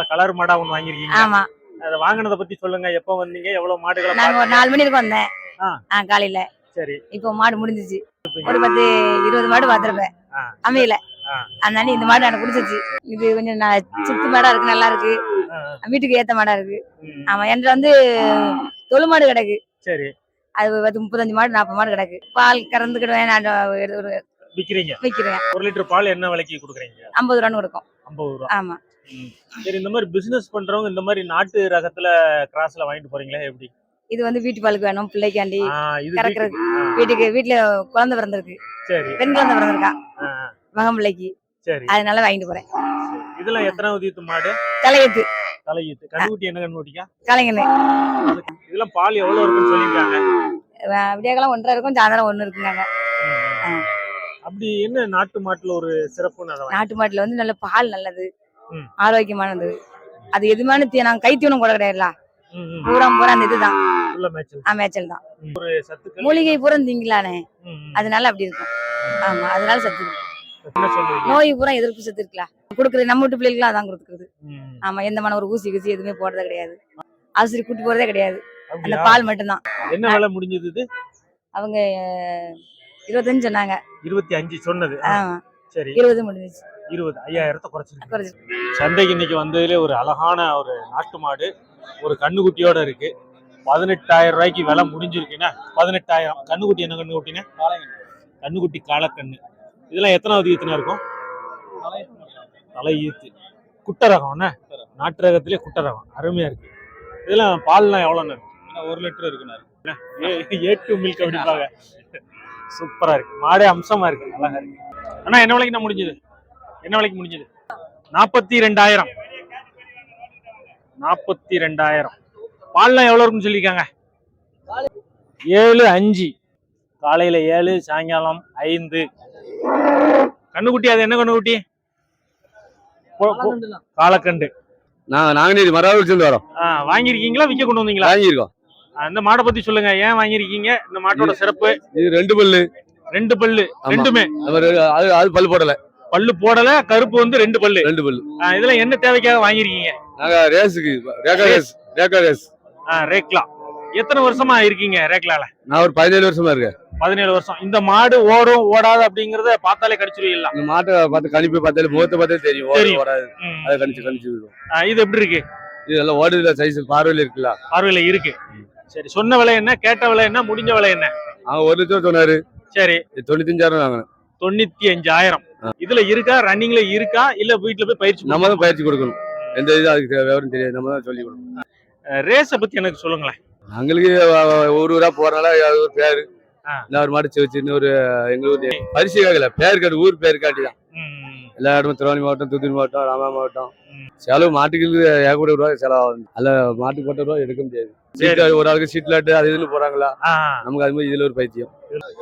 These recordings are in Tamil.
நல்ல கலர் மாடா ஒண்ணு வாங்கிருக்கீங்க ஆமா. அதை வாங்குனத பத்தி சொல்லுங்க. எப்ப வந்தீங்க? எவ்வளவு மாடுகளை நாங்க ஒரு? நாலு மணி இருக்கும் வந்தேன். ஆ. காலையில. சரி. இப்போ மாடு முடிஞ்சிச்சு. ஒரு பத்து இருபது மாடு பார்த்திருப்பேன். ஆ. அமையல. அதனால இந்த மாடு எனக்கு பிடிச்சிச்சு. இது கொஞ்சம் சித்து மாடா இருக்கு நல்லா இருக்கு. வீட்டுக்கு ஏத்த மாடா இருக்கு. ஆமா என்கிட்ட வந்து தொழு மாடு கிடக்கு. சரி. அது பத்து முப்பத்தஞ்சு மாடு நாற்பது மாடு கிடக்கு. பால் கறந்துக்கிடுவேன் நான் விக்கிறீங்க. விற்கிறேன் ஒரு லிட்டர் பால் என்ன விலைக்கு கொடுக்குறீங்க? ஐம்பது ரூபான்னு கொடுக்கும். ஐம்பது ரூபா. ஆமா. சரி இந்த மாதிரி பிசினஸ் பண்றவங்க இந்த மாதிரி நாட்டு ரகத்துல கிராஸ்ல வாங்கிட்டு போறீங்களா? எப்படி? இது வந்து வீட்டு பாலுக்கு வேணும் பிள்ளைக்காண்டி கறக்குறது. வீட்டுக்கு- வீட்டுல குழந்தை பிறந்திருக்கு. சரி. பெண் குழந்தை பிறந்திருக்கா? மகன் பிள்ளைக்கு சரி. அதனால வாங்கிட்டு போறேன். இதெல்லாம் எத்தனாவது ஈத்து மாடு? தலையத்து தலையீத்து கண்ணுக்குட்டி என்ன கண்ணுக்குட்டிக்கா? கலைஞனு இதெல்லாம் பால் எவ்வளவு இருக்குன்னு சொல்லியிருக்காங்க. விடியகாலம் ஒன்றரை இருக்கும் சாயந்தரம் ஒண்ணு இருக்குங்க. அப்படி என்ன நாட்டு மாட்டுல ஒரு வாங்கி- நாட்டு மாட்டுல வந்து நல்ல பால் நல்லது. ஆரோக்கியமானது. அது எதுமான நாங்க கைத்தீவனம் கூட கிடையாதுல. பூரா பூரா அந்த இதுதான். மேய்ச்சல். தான். மூலிகை பூரா திங்கலானே. அதனால அப்படி இருக்கும். ஆமா அதனால சத்து நோய் பூரா எதிர்ப்பு சத்து இருக்கலாம் கொடுக்குறது நம்ம வீட்டு பிள்ளைகளுக்கு அதான் கொடுக்குறது. ஆமா எந்த மன ஒரு ஊசி ஊசி எதுவுமே போடுறது கிடையாது. ஆசிரியர் கூட்டு போறதே கிடையாது. அந்த? பால் மட்டும்தான். என்ன விலை முடிஞ்சது அவங்க இருபத்தஞ்சு சொன்னாங்க. இருபத்தி அஞ்சு சொன்னது. இருபது முடிஞ்சிச்சு. இருபது ஐயாயிரத்தை குறைச்சிருக்கு குறைச்சு சந்தைக்கு இன்னைக்கு வந்ததுல ஒரு அழகான ஒரு நாட்டு மாடு ஒரு கண்ணுக்குட்டியோட இருக்கு. பதினெட்டாயிரம் ரூபாய்க்கு விலை முடிஞ்சிருக்குன்னா பதினெட்டாயிரம். கண்ணுக்குட்டி என்ன கண்ணுக்குட்டினா கண்ணுக்குட்டி காலக்கண்ணு இதெல்லாம் எத்தனாவது ஈத்துனா இருக்கும்? தலை ஈத்து குட்டை ரகம் என்ன நாட்டு ரகத்திலே குட்டை ரகம் அருமையா இருக்கு. இதெல்லாம் பால்லாம் எவ்வளோன்னு ஒரு லிட்டர் இருக்குண்ணா. ஏ டு மில்க் அப்படிப்பாங்க சூப்பரா இருக்கு. மாடே அம்சமா இருக்கு. அழகா இருக்கு. அண்ணா என்ன விலைக்கு நான் முடிஞ்சது? என்ன விலைக்கு முடிஞ்சது? நாற்பத்தி ரெண்டாயிரம் நாற்பத்தி ரெண்டாயிரம் பால்லாம் எவ்வளவு இருக்குன்னு சொல்லியிருக்காங்க? ஏழு அஞ்சு. காலையில ஏழு சாயங்காலம் ஐந்து. கண்ணுக்குட்டி அது என்ன கண்ணுக்குட்டி? காலக்கண்டு. நாங்க நாங்குநேரி மராவூர் வரோம். ஆ, வாங்கியிருக்கீங்களா விற்க கொண்டு வந்தீங்களா? வாங்கியிருக்கோம். ஆ, இந்த மாடை பத்தி சொல்லுங்க ஏன் வாங்கியிருக்கீங்க? இந்த மாட்டோட சிறப்பு. இது ரெண்டு பல்லு. ரெண்டு பல்லு. ரெண்டுமே. அது அது பல்லு போடல. பல்லு போடல கருப்பு வந்து ரெண்டு பல்லு. ரெண்டு பல்லு. இதெல்லாம் என்ன தேவைக்காக வாங்கியிருக்கீங்க? நாங்க ரேஸுக்கு ரேகா ரேஸ். ரேகா ரேஸ். ஆ, ரேக்லா. எத்தனை வருஷமா இருக்கீங்க ரேக்லால? நான் ஒரு பதினேழு வருஷமா இருக்கேன். பதினேழு வருஷம். இந்த மாடு ஓடும் ஓடாது அப்படிங்கறத பார்த்தாலே கடிச்சிருவீங்களா இந்த மாட்டை பார்த்து கணிப்பு பார்த்தாலே முகத்தை பார்த்தே தெரியும். ஓடு தெரியும். ஓடாது. அதை கணிச்சு கணிச்சு இது எப்படி இருக்கு? இது எல்லாம் ஓடுதுல சைஸ் பார்வையில இருக்குல்ல. பார்வையில இருக்கு. சரி சொன்ன விலை என்ன கேட்ட விலை என்ன முடிஞ்ச விலை என்ன? அவன் ஒரு லட்சம் சொன்னாரு. சரி. தொண்ணூத்தஞ்சாயிரம் வாங்கினேன். தொண்ணூத்தி அஞ்சாயிரம். இதுல இருக்கா ரன்னிங்ல இருக்கா இல்ல வீட்டுல போய் பயிற்சி நம்ம தான் பயிற்சி கொடுக்கணும். எந்த இது அதுக்கு விவரம் தெரியாது. நம்ம தான் சொல்லி கொடுக்கணும். ரேஸ பத்தி எனக்கு சொல்லுங்களேன். எங்களுக்கு ஒரு ஊரா போறனால ஒரு பேரு. நான் ஒரு மாடு வச்சு இன்னொரு எங்க ஊர் பரிசு கேட்கல பேர் காட்டு ஊர் பேர் காட்டி தான் எல்லா இடமும் திருவாணி மாவட்டம் தூத்துக்குடி மாவட்டம் ராமா மாவட்டம். செலவு மாட்டுக்கு ஏகப்பட்ட ரூபா செலவாகும் அதில் மாட்டுக்கு போட்ட ரூபா எடுக்க முடியாது. சீட்ல ஒரு ஆளுக்கு சீட் லாட்டு அது இதுன்னு போறாங்களா? நமக்கு அது மாதிரி இதுல ஒரு பைத்தியம்.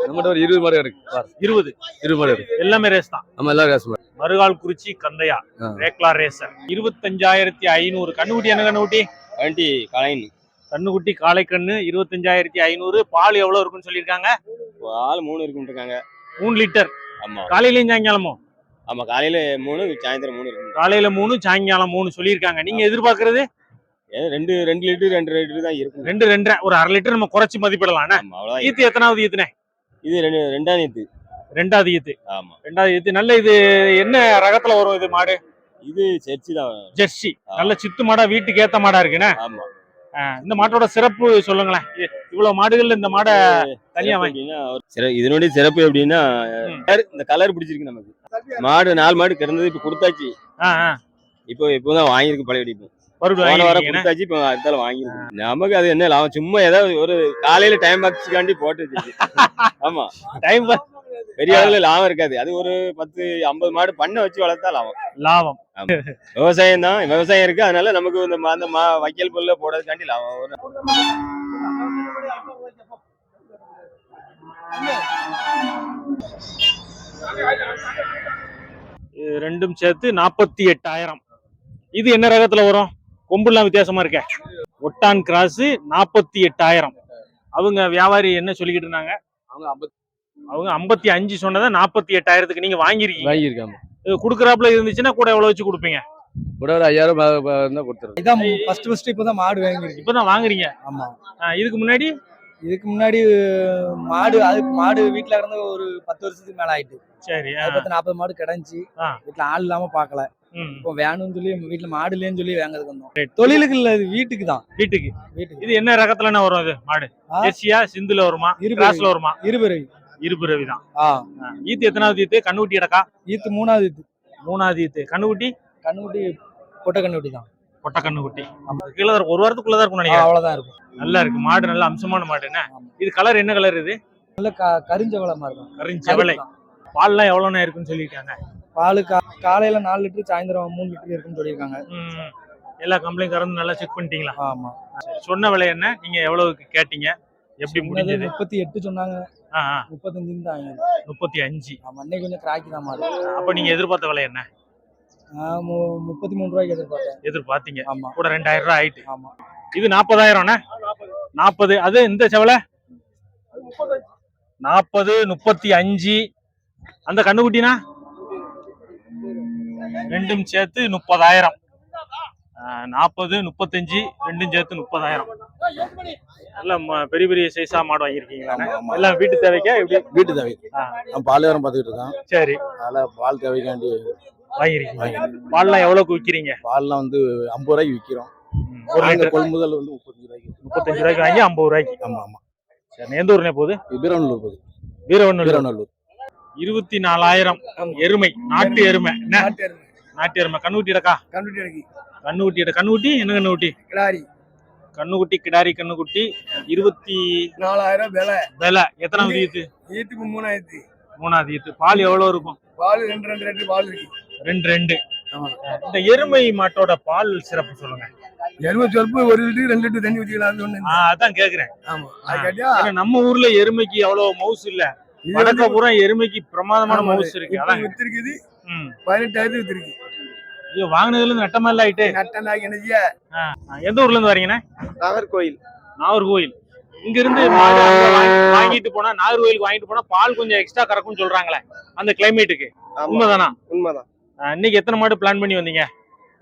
நம்மகிட்ட ஒரு இருபது மாடு இருக்கு. இருபது. இருபது மாடு இருக்கு. எல்லாமே ரேஸ் தான். நம்ம எல்லாம் ரேஸ் மாடு. மறுகால் குறிச்சி கந்தையா. ரேக்லா ரேசர் இருபத்தஞ்சாயிரத்தி ஐநூறு. கண்ணுக்குட்டி என்ன கண்ணுக்குட்டி? வண்டி கலைன் கண்ணுக்குட்டி காளை கண்ணு இருபத்தஞ்சாயிரத்தி ஐநூறு. பால் எவ்வளவு இருக்குன்னு சொல்லியிருக்காங்க? ஆள் மூணு இருக்குன்னு இருக்காங்க மூணு லிட்டர் ஆமா. காலையிலயும் சாயங்காலமும் ஆமா காலையில மூணு சாயந்தரம் மூணு இருக்கு காலையில மூணு சாயங்காலம் மூணு சொல்லியிருக்காங்க. நீங்க எதிர்பார்க்கறது? ரெண்டு ரெண்டு லிட்டர் ரெண்டு லிட்டர் தான் இருக்கும். ரெண்டு ரெண்டரை ஒரு அரை லிட்டர் நம்ம குறைச்சு மதிப்பிடலாம். ஈத்து எத்தனாவது ஈத்துனே இது ரெண்டு ரெண்டாம் நேத்து ரெண்டாவது ஈத்து. ஆமா. ரெண்டாவது ஈத்து. நல்ல இது என்ன ரகத்துல வரும் இது மாடு? இது செர்ச்சி தான் ஜெர்சி. நல்ல சித்து மாடா வீட்டுக்கு ஏத்த மாடா இருக்குண்ணே? ஆமா. இந்த மாட்டோட சிறப்பு சொல்லுங்களேன். இவ்வளவு மாடுகள் இந்த மாடை தனியா சிறப்பு வாங்கி எப்படின்னா ஒரு சிற- இதனுடைய சிறப்பு எப்படின்னா இந்த கலர் பிடிச்சிருக்கு நமக்கு. மாடு நாலு மாடு கிறந்தது இப்ப கொடுத்தாச்சு. இப்போ இப்போதான் வாங்கியிருக்கு பழைய இப்போ மறுபடியும் இப்போ அடுத்தால வாங்கியிருக்கு நமக்கு அது என்ன லாபம்? சும்மா ஏதாவது ஒரு காலையில டைம் பாக்ஸுக்காண்டி போட்டு ஆமா. டைம் பா- பெரிய அளவுல லாபம் இருக்காது. அது ஒரு பத்து ஐம்பது மாடு பண்ண வச்சு வளர்த்தா லாபம். லாபம். விவசாயம் தான். விவசாயம் இருக்கு. அதனால நமக்கு இந்த அந்த வைக்கல் புல்ல போடுறதுக்காண்டி லாபம். ரெண்டும் சேர்த்து நாற்பத்தி எட்டாயிரம். இது என்ன ரகத்துல வரும்? கொம்புலாம் வித்தியாசமா இருக்க. ஒட்டான் கிராஸ் நாற்பத்தி எட்டாயிரம். அவங்க வியாபாரி என்ன சொல்லிக்கிட்டு இருந்தாங்க? அவங்க ஐம்பது அவங்க ஐம்பத்தி அஞ்சு சொன்னதை நாற்பத்தி எட்டாயிரத்துக்கு நீங்க வாங்கிருக்கீங்க. வாங்கியிருக்காங்க. குடுக்கறாப்புல இருந்துச்சுன்னா கூட எவ்வளவு வச்சு கொடுப்பீங்க? கூட ஒரு ஐயாயிரம் இருந்தா கொடுத்துருங்க. இதான் ஃபர்ஸ்ட் ஃபர்ஸ்ட் இப்பதான் மாடு வாங்கியிருக்கு. இப்பதான் வாங்குறீங்க? ஆமா. ஆ, இதுக்கு முன்னாடி? இதுக்கு முன்னாடி மாடு அது மாடு வீட்டுல இருந்து ஒரு பத்து வருஷத்துக்கு மேல ஆயிட்டு. சரி பத்து நாற்பது மாடு கிடைஞ்சி ஆ. வீட்டுல ஆள் இல்லாம பாக்கல. ம். இப்போ வேணும்னு சொல்லி வீட்டுல மாடு இல்லைன்னு சொல்லி வாங்குறதுக்கு வந்தோம். தொழிலுக்கு இல்ல இது வீட்டுக்கு தான். வீட்டுக்கு. வீட்டுக்கு. இது என்ன ரகத்துலன்னா வரும் இது மாடு. ஜெர்சியா சிந்துல வருமா? இருபது. கிராஸ்ல வருமா? இருபது இருபுறவி தான். ஆ. ஈத்து எத்தனாவது ஈத்து? கண்ணுக்குட்டி இடக்கா ஈத்து மூணாவது ஈத்து. மூணாவது ஈத்து. கண்ணுக்குட்டி? கண்ணுக்குட்டி பொட்டை கண்ணுக்குட்டி தான். பொட்டை கண்ணுக்குட்டி. கீழே. ஒரு வாரத்துக்குள்ளதான் இருக்கும் நினைக்கிறேன். அவ்வளவுதான் இருக்கும். நல்லா இருக்கு. மாடு நல்ல அம்சமான மாடு என்ன. இது கலர் என்ன கலர் இது? நல்ல கரிஞ்சவளமா இருக்கும் கரிஞ்செவலை பால்லாம் எவ்வளவு இருக்குன்னு சொல்லியிருக்காங்க? பால் கா காலையில நாலு லிட்டர் சாயந்தரம் மூணு லிட்டர் இருக்குன்னு சொல்லியிருக்காங்க. எல்லா கம்ப்ளைண்ட் கறந்து நல்லா செக் பண்ணிட்டீங்களா? ஆமா. சொன்ன விலை என்ன? நீங்க எவ்வளவுக்கு கேட்டீங்க? எப்படி முடிஞ்சது? முப்பத்தி எட்டு சொன்னாங்க. முப்பத்தஞ்சுன்னு தான் முப்பத்தி அஞ்சு. ஆமா இன்னைக்கு கொஞ்சம் கிராக்கி தான் மாடு அப்ப நீங்க எதிர்பார்த்த விலை என்ன? முப்பத்தி மூணு ரூபாய்க்கு எதிர்பார்த்தேன். எதிர்பார்த்தீங்க. ஆமா. கூட ரெண்டாயிரம் ரூபாய் ஆயிட்டு. ஆமா. இது நாற்பதாயிரம் நாற்பது அது இந்த செவலை? நாற்பது முப்பத்தி அஞ்சு. அந்த கண்ணுக்குட்டினா? ரெண்டும் சேர்த்து முப்பதாயிரம். நாற்பது முப்பத்தஞ்சு ரெண்டும் சேர்த்து முப்பதாயிரம். நல்ல ம- பெரிய பெரிய சைஸா மாடு வாங்கியிருக்கீங்களா. எல்லாம் வீட்டு தேவைக்கா? எப்படி? வீட்டு தேவை. நான் பால் வியாபாரம் பார்த்துக்கிட்டு இருக்கேன். சரி. அதனால பால் தேவைக்காண்டி வாங்கிருக்கீங்க வாங்கிருக்கேன். பால்லாம் எவ்வளவுக்கு விற்கிறீங்க? பால்லாம் வந்து ஐம்பது ரூபாய்க்கு விற்கிறோம். ஒரு லிட்டர். கொள்முதல் வந்து முப்பத்தஞ்சு ரூபாய்க்கு. முப்பத்தஞ்சு ரூபாய்க்கு வாங்கி ஐம்பது ரூபாய்க்கு. ஆமா ஆமா. சரி எந்த ஊர்னே போகுது வீரநல்லூர் போகுது. வீரவண்ணூர் வீரநல்லூர் இருபத்தி நாலாயிரம் எருமை. நாட்டு எருமை. என்ன? நாட்டு எருமை. கண்ணுக்குட்டி இடக்கா இருக்கு. கண்ணுக்குட்டி இட கண்ணுக்குட்டி? என்ன கண்ணுக்குட்டி? கிடாரி. கண்ணுக்குட்டி கிடாரி கண்ணுக்குட்டி. இருபத்தி நாலாயிரம் விலை. விலை. எத்தனாவது ஈத்து? ஈத்துக்கு மூணாயிரத்தி. மூணாவது ஈத்து. பால் எவ்வளவு இருக்கும்? பால் ரெண்டு ரெண்டு ரெண்டு பால் இருக்கு. ரெண்டு ரெண்டு. ஆமா. இந்த எருமை மாட்டோட பால் சிறப்பு சொல்லுங்க. எருமை சொற்பு ஒரு லிட்டர் ரெண்டு லிட்டர் தண்ணி ஊற்றிக்கலாம் அதான் கேக்குறேன். ஆமா. ஆ. அது கேட்டியா ஏன்னா நம்ம ஊர்ல எருமைக்கு எவ்வளவு மவுஸ் இல்ல. வடக்க பூரா எருமைக்கு பிரமாதமான மவுஸ் இருக்கு. இப்ப அதான் வித்திருக்குது. பதினெட்டாயிரத்து வித்திருக்கு. ஐயோ வாங்கினதுல இருந்து நட்டமா இல்ல ஆயிட்டு? எந்த ஊர்ல இருந்து வரீங்கண்ணே? நாகர்கோயில் நாகர்கோயில் இங்க இருந்து வாங்கிட்டு போனா நாகர்கோயிலுக்கு வாங்கிட்டு போனா பால் கொஞ்சம் எக்ஸ்ட்ரா கறக்கும்னு சொல்றாங்களே அந்த கிளைமேட்டுக்கு உண்மைதானா? உண்மைதான். இன்னைக்கு எத்தனை மாடு பிளான் பண்ணி வந்தீங்க?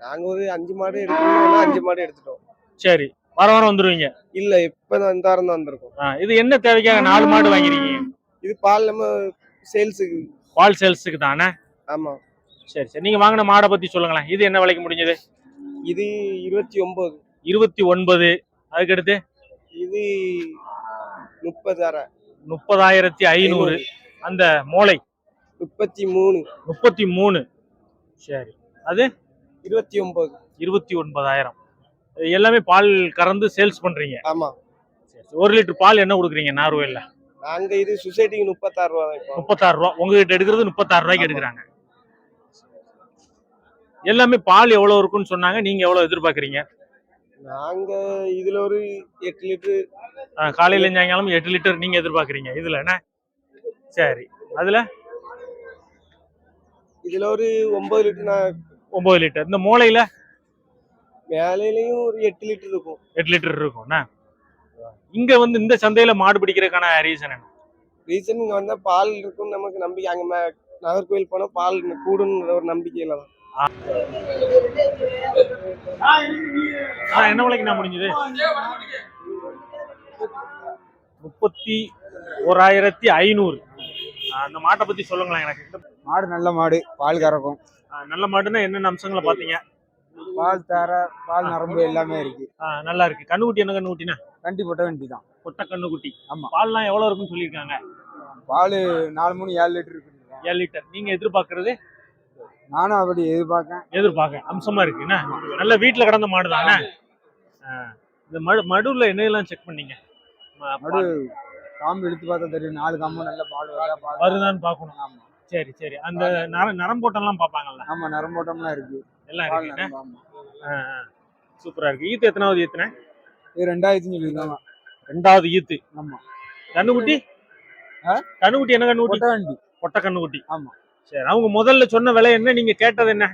நாங்க ஒரு அஞ்சு மாடு எடுக்கணும்னா அஞ்சு மாடு எடுத்துட்டோம். சரி வாரம் வாரம் வந்துருவீங்க? இல்ல இப்பதான் இந்த வாரம் தான் வந்திருக்கோம். இது என்ன தேவைக்காக நாலு மாடு வாங்கிருக்கீங்க? இது பால் நம்ம சேல்ஸுக்கு பால் சேல்ஸுக்கு தானே? ஆமா. சரி சரி. நீங்க வாங்கின மாடை பத்தி சொல்லுங்களேன். இது என்ன விலைக்கு முடிஞ்சது? இது இருபத்தி ஒன்பது. இருபத்தி ஒன்பது. அதுக்கடுத்து? இது முப்பதாயிரம். முப்பதாயிரத்தி ஐநூறு. அந்த மோளை? முப்பத்தி மூணு. முப்பத்தி மூணு. சரி. இருபத்தி ஒன்பது. இருபத்தி ஒன்பதாயிரம். எல்லாமே பால் கறந்து சேல்ஸ் பண்றீங்க. ஆமா. சரி, சரி. ஒரு லிட்டர் பால் என்ன கொடுக்குறீங்க? நார்வேல? நாங்க இது சொசைட்டிக்கு முப்பத்தாறு ரூபா தான் முப்பத்தாறு ரூபா. உங்ககிட்ட எடுக்கிறது முப்பத்தாறு ரூபாய்க்கு. எடுக்கிறாங்க. எல்லாமே பால் எவ்வளவு இருக்குன்னு சொன்னாங்க. நீங்க எவ்வளவு எதிர்பார்க்கறீங்க? நாங்க இதுல ஒரு எட்டு லிட்டரு. காலையில சாயங்காலம் எட்டு லிட்டர் நீங்க எதிர்பார்க்கறீங்க. இதுல என்ன? சரி. அதுல? இதுல ஒரு ஒன்பது லிட்டர் நான் ஒன்பது லிட்டர். இந்த மூளையில மேலையிலயும் ஒரு எட்டு லிட்டர் இருக்கும். எட்டு லிட்டர் இருக்கும். என்ன? இங்க வந்து இந்த சந்தையில மாடு பிடிக்கிறதுக்கான ரீசன் என்ன? ரீசன் இங்க வந்தா பால் இருக்கும் நமக்கு நம்பிக்கை. அங்க மே- நாகர்கோவில் போனா பால் கூடுன்ற ஒரு நம்பிக்கையில தான் ஆ, என்ன விலைக்கு நான் முடிஞ்சது? முப்பத்தி ஓராயிரத்தி ஐநூறு. அந்த மாட்டை பத்தி சொல்லுங்களேன் எனக்கு. மாடு நல்ல மாடு பால் கறக்கும். நல்ல மாடுன்னா என்னென்ன அம்சங்களை பாத்தீங்க பால் தர பால் நரம்பு எல்லாமே இருக்கு. ஆ, நல்லா இருக்கு. கண்ணுக்குட்டி என்ன கண்ணுக்குட்டினா? கண்டி போட்ட வண்டி தான் பொட்டை கண்ணுக்குட்டி ஆமா. பால்லாம் எவ்வளவு இருக்குன்னு சொல்லியிருக்காங்க? பால் நாலு மூணு ஏழு லிட்டர் இருக்கு ஏழு லிட்டர். நீங்க எதிர்பார்க்கறது? நானும் அப்படி எதிர்பார்க்கேன். எதிர்பார்க்க அம்சமா இருக்கு. என்ன? நல்ல வீட்டுல கிடந்த மாடு தானே? இந்த மடு மடுல என்னெல்லாம் செக் பண்ணீங்க? மாடு காம்பு எடுத்து பார்த்தா தெரியும். நாலு காம்பு நல்ல பால் வருதான்னு பார்க்கணும். ஆமா. சரி சரி. அந்த நர நரம்போட்டம்லாம் பார்ப்பாங்கல்ல? ஆமா நரம்போட்டம்லாம் இருக்கு. எல்லாம் இருக்கு. சூப்பரா இருக்கு. ஈத்து எத்தனாவது ஈத்துனே? இது ரெண்டாயிரத்தி சொல்லியிருக்காங்க. ரெண்டாவது ஈத்து. ஆமா. கண்ணுக்குட்டி? ஆ? கண்ணுக்குட்டி என்ன கண்ணுக்குட்டி? பொட்ட வண்டி பொட்டை கண்ணுக்குட்டி. ஆமா. சரி அவங்க முதல்ல சொன்ன விலை என்ன? நீங்க கேட்டது என்ன?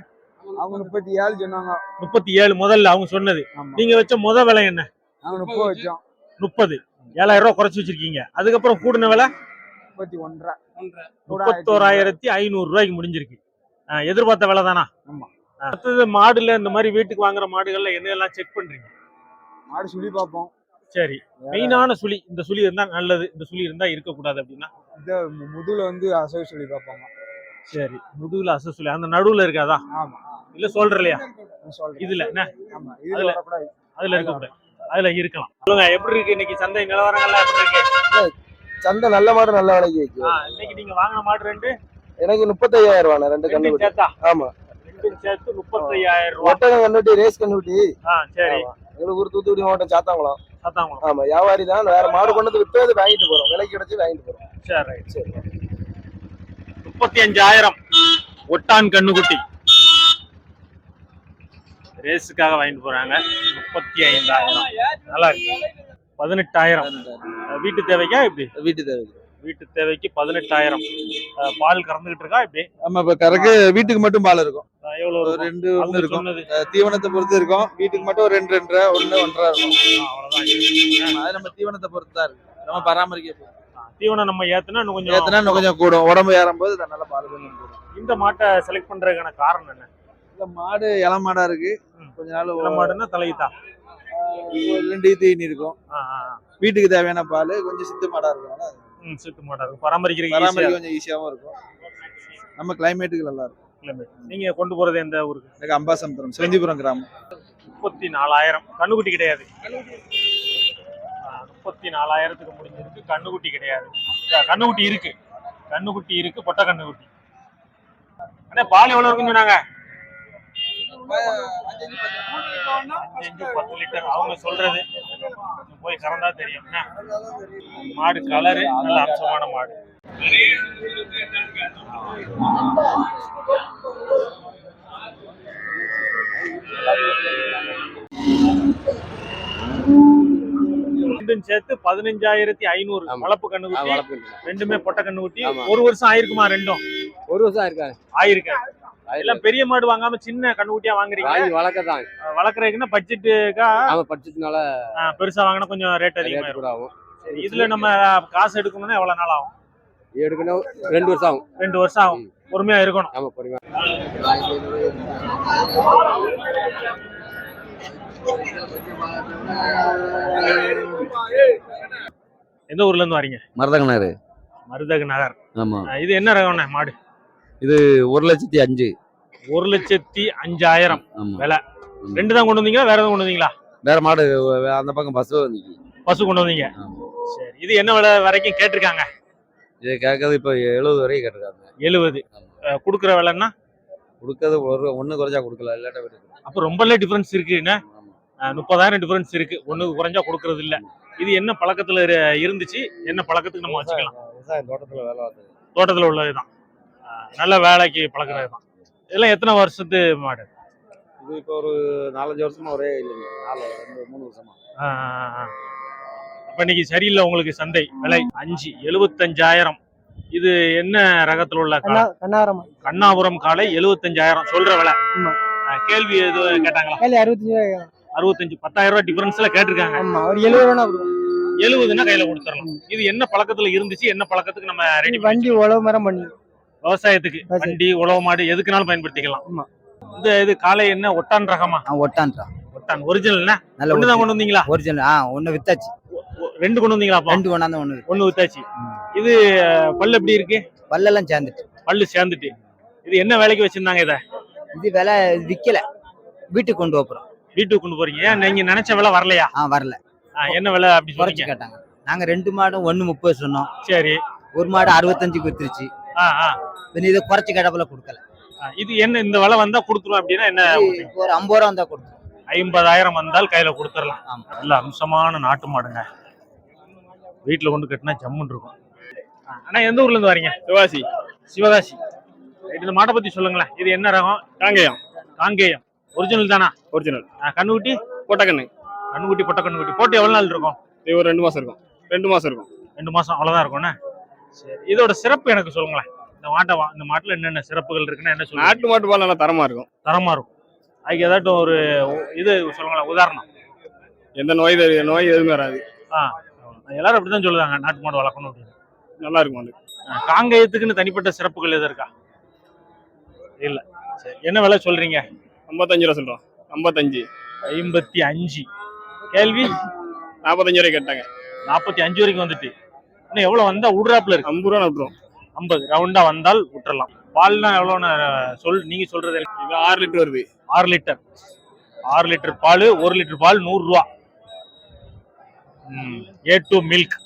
அவங்க முப்பத்தி ஏழு சொன்னாங்க. முப்பத்தி ஏழு முதல்ல அவங்க சொன்னது. நீங்க வச்ச முத விலை என்ன? நாங்க முப்பது வச்சோம். முப்பது. ஏழாயிரம் ரூபாய் குறைச்சு வச்சிருக்கீங்க. அதுக்கப்புறம் கூடின விலை? முப்பத்தி ஒன்றரை. முப்பத்தோராயிரத்தி ஐநூறு ரூபாய்க்கு முடிஞ்சிருக்கு. எதிர்பார்த்த விலை தானா ஆமா. அடுத்தது மாடுல இந்த மாதிரி வீட்டுக்கு வாங்குற மாடுகள்ல என்னெல்லாம் செக் பண்றீங்க? மாடு சுழி பார்ப்போம். சரி. மெயினான சுழி இந்த சுழி இருந்தா நல்லது இந்த சுழி இருந்தா இருக்கக்கூடாது அப்படின்னா? இந்த முதுகுல வந்து அசைவு சுழி பார்ப்பாங்க. சரி. முதுகுல அச சுழி அந்த நடுவுல இருக்காதா? ஆமா. இல்ல சொல்றலையா? இதுல என்ன? அதுல- அதுல இருக்கக்கூடாது. அதுல இருக்கலாம். சொல்லுங்க எப்படி இருக்கு இன்னைக்கு சந்தை நிலவரங்கள்லாம் எப்படி இருக்கு? சந்தை நல்ல மாடு நல்ல விலைக்கு வைக்கும் ஆ, இன்னைக்கு நீங்க வாங்கின மாடு ரெண்டு? எனக்கு முப்பத்தையாயிரம் ரூபாண்ணே ரெண்டு சேர்த்தா? ஆமா. சேர்த்து முப்பத்தையாயிரம் ரூபாய் ஒட்டகம் கண்ணுட்டி ரேஸ் கண்ணுட்டி ஆ சரி. எங்களுக்கு ஒரு தூத்துக்குடி மாவட்டம் சாத்தாங்குளம். சத்தாங்குளம். ஆமா வியாபாரி தான். வேற மாடு கொண்டு வந்து விட்டு அது வாங்கிட்டு போறோம். விலைக்கு கிடைச்சு வாங்கிட்டு போறோம். சரி ரைட் சரி முப்பத்தி அஞ்சாயிரம் ஒட்டான் கண்ணுக்குட்டி. ரேஸுக்காக வாங்கிட்டு போறாங்க. முப்பத்தி ஐந்தாயிரம் நல்லா இருக்கு. பதினெட்டாயிரம். வீட்டு தேவைக்கா இப்படி வீட்டு தேவை வீட்டு தேவைக்கு பதினெட்டாயிரம். பால் கறந்துகிட்டு இருக்கா? இப்படி ஆமா இப்ப கறக்கு வீட்டுக்கு மட்டும் பால் இருக்கும். எவ்வளவு ஒரு இருக்கும்? ரெண்டு ஒண்ணு இருக்கும். தீவனத்தை பொறுத்து இருக்கும். வீட்டுக்கு மட்டும் ஒரு ரெண்டு ரெண்டரை ஒண்ணு ஒன்றரை இருக்கும். அவ்வளவுதான். அது நம்ம தீவனத்தை பொறுத்து தான் இருக்கு நம்ம பராமரிக்க தீவனம் நம்ம ஏத்துனா இன்னும் கொஞ்சம் ஏத்தனா இன்னும் கொஞ்சம் கூடும். உடம்பு ஏறும் போது நல்ல பால் கொஞ்சம் கூடும். இந்த மாட்டை செலக்ட் பண்றதுக்கான காரணம் என்ன? இந்த மாடு இள மாடா இருக்கு. கொஞ்ச நாள் இளம் மாடுன்னா தலையுதா ஒரு ரெண்டு தீனி இருக்கும். ஆ, ஆ, ஆ. வீட்டுக்கு தேவையான பால் கொஞ்சம் சித்து மாடா இருக்கும். ம், சித்து மாடா இருக்கும். பராமரிக்கிறதுக்கு பராமரிக்க கொஞ்சம் ஈஸியாவும் இருக்கும். நம்ம கிளைமேட்டுக்கு நல்லா இருக்கும். இருக்கும். நீங்க கொண்டு போறது எந்த ஊருக்கு? எனக்கு அம்பாசமுத்திரம் சிவந்திபுரம் கிராமம். முப்பத்தி நாலாயிரம் கண்ணுக்குட்டி கிடையாது. முப்பத்தி நாலாயிரத்துக்கு முடிஞ்சிருக்கு. கண்ணுக்குட்டி கிடையாது. கண்ணுக்குட்டி இருக்கு. கண்ணுக்குட்டி இருக்கு பொட்டை கண்ணுக்குட்டி. அண்ணே பால் எவ்வளவு இருக்குன்னு சொன்னாங்க? அஞ்சு பத்து லிட்டர் அவங்க சொல்றது போய் கறந்தா தெரியும்? மாடு கலரு நல்ல அம்சமான மாடு. ரெண்டும் சேர்த்து பதினஞ்சாயிரத்தி ஐநூறு. வளர்ப்பு கண்ணுக்குட்டி ரெண்டுமே பொட்டை ஆமா. ஒரு வருஷம் ஆயிருக்குமா ரெண்டும்? ஒரு வருஷம் இருக்காங்க ஆயிருக்கு? எல்லாம் பெரிய மாடு வாங்காம சின்ன கண்ணுக்குட்டியா வாங்குறீங்க? வாங்கி வளர்க்கதான் வளர்க்குறதுக்குன்னா பட்ஜெட்டுக்கா அவன் படிச்சதுனால பெருசா வாங்கினா கொஞ்சம் ரேட் அதிகமா இருக்கும் கூட ஆகும். சரி, இதுல நம்ம காசு எடுக்கணும்னா எவ்வளவு நாள் ஆகும்? எடுக்கணும் ரெண்டு வருஷம் ஆகும். ரெண்டு வருஷம் ஆகும். பொறுமையா இருக்கணும். ஆமா பொறுமையா. எந்த ஊர்ல இருந்து வரீங்க? மருதகனாரு மருதக நகர். ஆமா. இது என்ன ரகம்ண்ணே மாடு? இது ஒரு லட்சத்தி அஞ்சு. ஒரு லட்சத்தி அஞ்சாயிரம் விலை. ரெண்டு தான் கொண்டு வந்தீங்களா வேற எதுவும் கொண்டு வந்தீங்களா? வேற மாடு அந்த பக்கம் பஸ் பசு கொண்டு வந்தீங்க. சரி இது என்ன விலை வரைக்கும் கேட்டிருக்காங்க? இது கேட்கறது இப்போ எழுபது வரைக்கும் கேட்டிருக்காங்க. எழுபது. கொடுக்குற விலைன்னா? கொடுக்கறது ஒரு ஒண்ணு குறைச்சா கொடுக்கல இல்லாட்ட அப்ப ரொம்பல டிஃபரன்ஸ் இருக்கு என்ன? ஆமா. அஹ் முப்பதாயிரம் டிஃபரன்ஸ் இருக்கு ஒண்ணுக்கு குறைஞ்சா கொடுக்கறது இல்ல. இது என்ன பழக்கத்துல இரு- இருந்துச்சு? என்ன பழக்கத்துக்கு நம்ம வச்சுக்கலாம். தோட்டத்துல வேலை தோட்டத்துல உள்ளதுதான். அஹ் நல்ல வேலைக்கு பழக்கிறது தான் இதெல்லாம் எத்தனை வருஷத்து மாடு? இது இப்போ ஒரு நாலஞ்சு வருஷமா ஒரே இல்லைங்க. நாலு ரெண்டு மூணு வருஷமா. அப்ப இன்னைக்கு சரியில்லை உங்களுக்கு சந்தை விலை? அஞ்சு எழுபத்தஞ்சாயிரம் இது என்ன ரகத்துல உள்ள காளை? கண்ணாரமா. கண்ணாபுரம் காலை எழுபத்தஞ்சாயிரம் சொல்ற விலை? கேள்வி எதுவும் கேட்டாங்களா? அறுபத்தஞ்சு அறுபத்தஞ்சு பத்தாயிரம் ரூபாய் டிஃபரன்ஸ்ல கேட்டிருக்காங்க. எழுபது ரூபா எழுபதுன்னா கையில கொடுத்துடலாம். இது என்ன பழக்கத்துல இருந்துச்சு? என்ன பழக்கத்துக்கு நம்ம ரெடி வண்டி உழவு மரம் பண்ணி விவசாயத்துக்கு. வண்டி உழவு மாடு எதுக்குனாலும் பயன்படுத்திக்கலாம். இந்த இது காலை என்ன? ஒட்டான் ரகமா? ஒட்டான்றான் ஒட்டான். ஒரிஜினல் நல்ல ஒண்ணுதான் கொண்டு வந்தீங்களா? ஒரிஜினல் ஆ ஒண்ணு வித்தாச்சு. ரெண்டு கொண்டு வந்தீங்களாப்பா? ரெண்டு கொண்டாந்து ஒண்ணு வித்து. ஒண்ணு வித்தாச்சு. இது பல்லு எப்படி இருக்கு? பல்லெல்லாம் சேர்ந்துட்டு. பல்லு சேர்ந்துட்டு. இது என்ன வேலைக்கு வச்சிருந்தாங்க இத? இது விலை விக்கல. வீட்டுக்கு கொண்டு போறோம். வீட்டுக்கு கொண்டு போறீங்க. நீங்க நினைச்ச விலை வரலையா? ஆ வரல. என்ன விலை அப்படி குறைச்சு கேட்டாங்க. நாங்க ரெண்டு மாடும் ஒண்ணு முப்பது சொன்னோம். சரி. ஒரு மாடு அறுபத்தஞ்சுக்கு வித்துருச்சு. ஆ, ஆ, பின்ன இதை குறைச்சு கேட்டப்பல கொடுக்கல. இது என்ன இந்த விலை வந்தா கொடுத்துரும் அப்படின்னா என்ன ஒரு ஐம்பது ரூபா வந்தா கொடுத்தோம் ஐம்பதாயிரம் வந்தால் கையில கொடுத்துடலாம் ஆமா. நல்ல அம்சமான நாட்டு மாடுங்க. வீட்டுல கொண்டு கட்டினா ஜம்முன்னு இருக்கும். ஆ, அண்ணா எந்த ஊர்ல இருந்து வரீங்க? சிவகாசி. சிவகாசி இந்த மாட்டை பத்தி சொல்லுங்களேன். இது என்ன ரகம்? காங்கேயம். காங்கேயம். ஒரிஜினல் தானா? ஒரிஜினல் கண்ணுக்குட்டி? கொட்டக்கண்ணு கண்ணுக்குட்டி பொட்டை கண்ணுக்குட்டி போட்டு எவ்வளவு நாள் இருக்கும்? இது ஒரு ரெண்டு மாசம் இருக்கும். ரெண்டு மாசம் இருக்கும். ரெண்டு மாசம் அவ்வளவுதான் இருக்கும்ண்ணே சரி இதோட சிறப்பு எனக்கு சொல்லுங்களேன். இந்த மாட்டை வா- இந்த மாட்டுல என்னென்ன சிறப்புகள் இருக்குன்னு என்ன சொல்லுங்க நாட்டு மாட்டு பால் நல்லா தரமா இருக்கும். தரமா இருக்கும். அதுக்கு ஏதாட்டும் ஒரு இது சொல்லுங்களேன் உதாரணம். எந்த நோய் தெரி- நோய் எதுவுமே வராது. ஆ எல்லாரும் அப்படிதான் சொல்லுவாங்க நாட்டு மாடு வளர்க்கணும் அப்படின்னு. நல்லா இருக்கும் அது. ஆ, காங்கேயத்துக்குன்னு தனிப்பட்ட சிறப்புகள் எதுவும் இருக்கா? இல்ல. சரி என்ன விலை சொல்றீங்க? ஐம்பத்தஞ்சு ரூபா சொல்றோம். ஐம்பத்தஞ்சு. ஐம்பத்தி அஞ்சு. கேள்வி? நாற்பத்தஞ்சு ரூபாய் கேட்டாங்க. நாற்பத்தி அஞ்சு வரைக்கும் வந்துட்டு. இன்னும் எவ்வளவு வந்தா விடுறாப்புல இருக்கு? ஐம்பது ரூபா விட்டுரும். ஐம்பது ரவுண்டா வந்தால் விட்டுறலாம். பால்னா எவ்வளோன்னு சொல் நீங்க சொல்றது எனக்கு ஆறு லிட்டர் வருது. ஆறு லிட்டர். ஆறு லிட்டர் பால் ஒரு லிட்டர் பால் நூறு ரூபா. A to milk